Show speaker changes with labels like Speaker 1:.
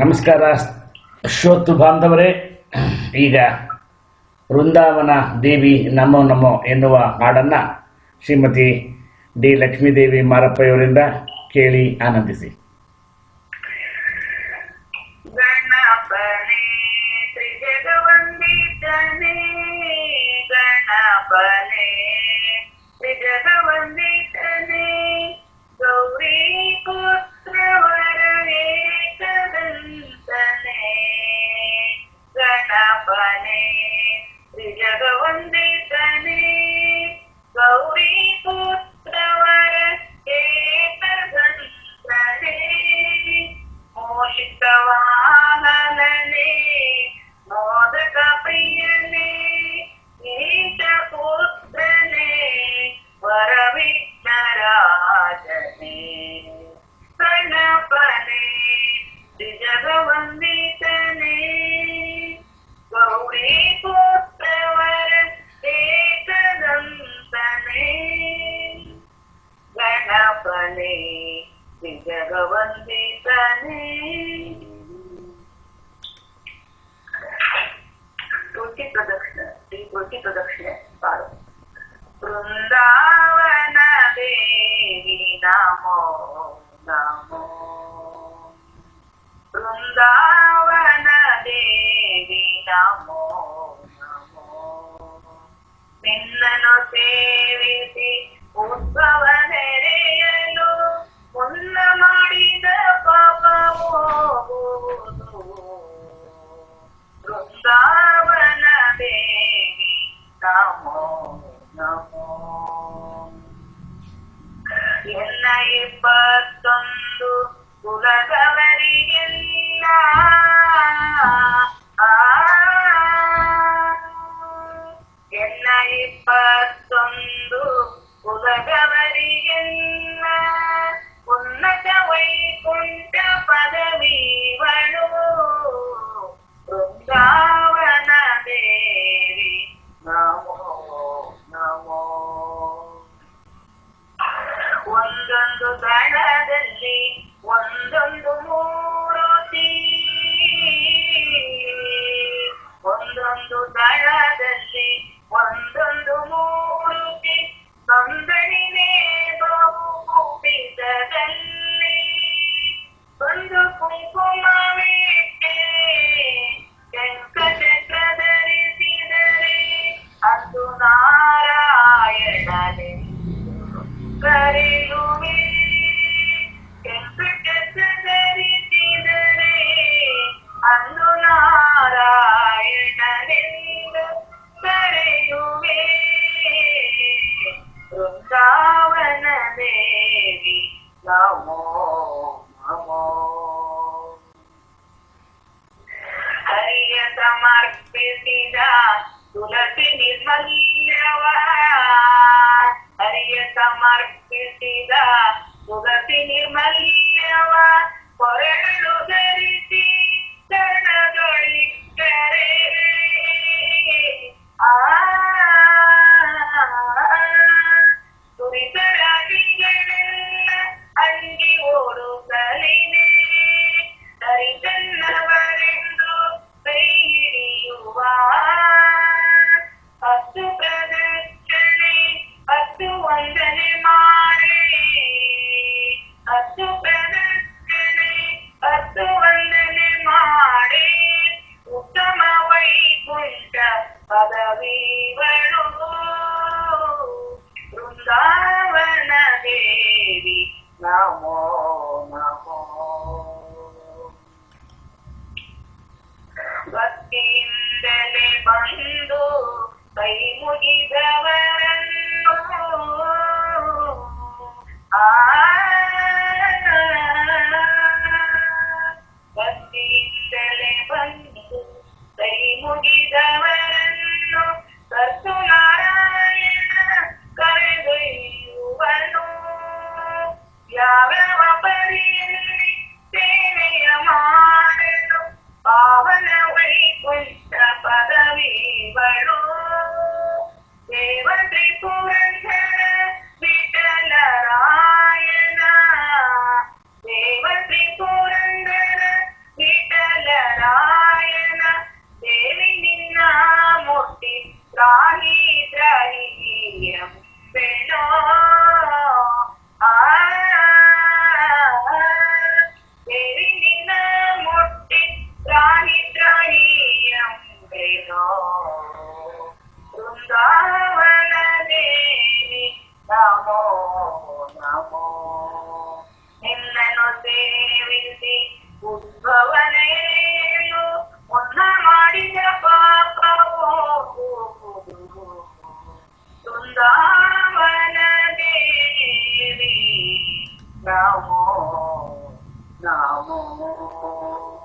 Speaker 1: ನಮಸ್ಕಾರ. ಶ್ರೋತೃ ಬಾಂಧವರೇ, ಈಗ ವೃಂದಾವನ ದೇವಿ ನಮೋ ನಮೋ ಎನ್ನುವ ಹಾಡನ್ನು ಶ್ರೀಮತಿ ಡಿ ಲಕ್ಷ್ಮೀದೇವಿ ಮಾರಪ್ಪಯವರಿಂದ ಕೇಳಿ ಆನಂದಿಸಿ.
Speaker 2: ಗಣಪನೇ namo namo Vrindavana Devi namo namo ನಿನ್ನನ್ನು ಸೇವಿಸಿ ಉದ್ಭವ ನೆರೆಯಲು ಮುನ್ನ ಮಾಡಿದ ಪಾಪ ಹೋಗುವುದು ಸಮರ್ಪಿಸಿದ ತುಳಸಿ ನಿರ್ಮಲ್ಯವ ಹರಿಯ ಸಮರ್ಪಿಸಿದ ತುಳಸಿ ನಿರ್ಮಲ್ಯವ ಕೊರಳು ವೃಂದಾವನದೇವಿ ನಮೋ ನಮೋ. ಭಕ್ತಿಯಿಂದಲೇ ಬಂದು ಕೈ ಮುಗಿದವ 哦